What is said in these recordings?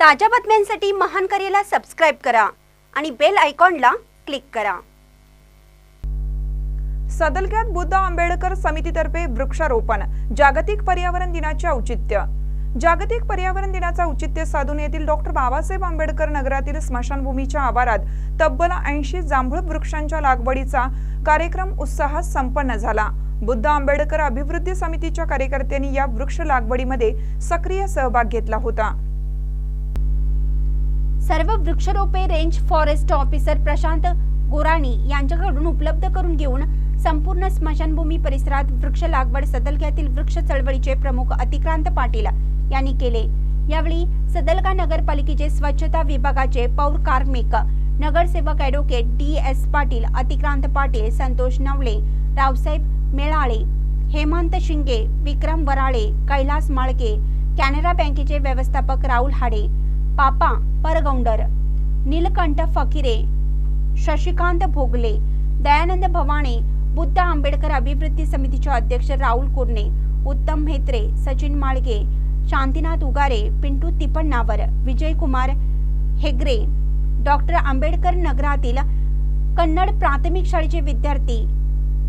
ताज्या बातम्यांसाठी महान करेला सबस्क्राईब करा आणि बेल आयकॉनला क्लिक करा. सदलक्यात बुद्ध आंबेडकर समितीतर्फे वृक्षारोपण जागतिक पर्यावरण दिनाचे औचित्य. जागतिक पर्यावरण दिनाचा औचित्य साधून येथील डॉक्टर बाबासाहेब आंबेडकर नगरातील स्मशानभूमीच्या आवारात तब्बल ऐंशी जांभूळ वृक्षांच्या लागवडीचा कार्यक्रम उत्साहात संपन्न झाला. बुद्ध आंबेडकर अभिवृद्धी समितीच्या कार्यकर्त्यांनी या वृक्ष लागवडीमध्ये सक्रिय सहभाग घेतला होता. सर्व वृक्षरोपे range forest officer Prashant Gorani यांच्याकडून उपलब्ध करून घेऊन संपूर्ण स्मशानभूमी परिसरात वृक्ष लागवड सदलक्यातील वृक्ष चळवळीचे प्रमुख अतिक्रांत पाटील यांनी केले. यावेळी सदलगा नगरपालिकेचे स्वच्छता विभागाचे पौर कार्मिक नगरसेवक advocate D S Patil Atikrant Patil Santosh Navale Raosaheb Melale Hemant Shinge Vikram Varale Kailas माळके Canara बँकेचे व्यवस्थापक राहुल हाडे पापा परगौंडर नीलकंठ फकिरे शशिकांत भोगले दयानंद भवाणे बुद्ध आंबेडकर अभिवृद्धी समितीचे अध्यक्ष राहुल कुर्णे उत्तम म्हेत्रे सचिन माळगे शांतीनाथ उगारे पिंटू तिपण्णावर विजयकुमार हेगरे डॉक्टर आंबेडकर नगरातील कन्नड प्राथमिक शाळेचे विद्यार्थी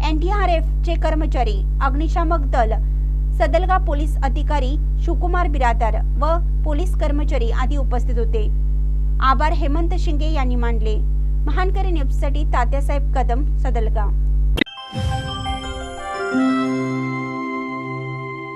एन डी आर एफचे कर्मचारी अग्निशामक दल सदलगा पोलीस अधिकारी शिवकुमार बिरादर व पोलीस कर्मचारी आदी उपस्थित होते. आभार हेमंत शिंगे यांनी मानले. महानकरी न्यूजसाठी तात्यासाहेब कदम सदलगा.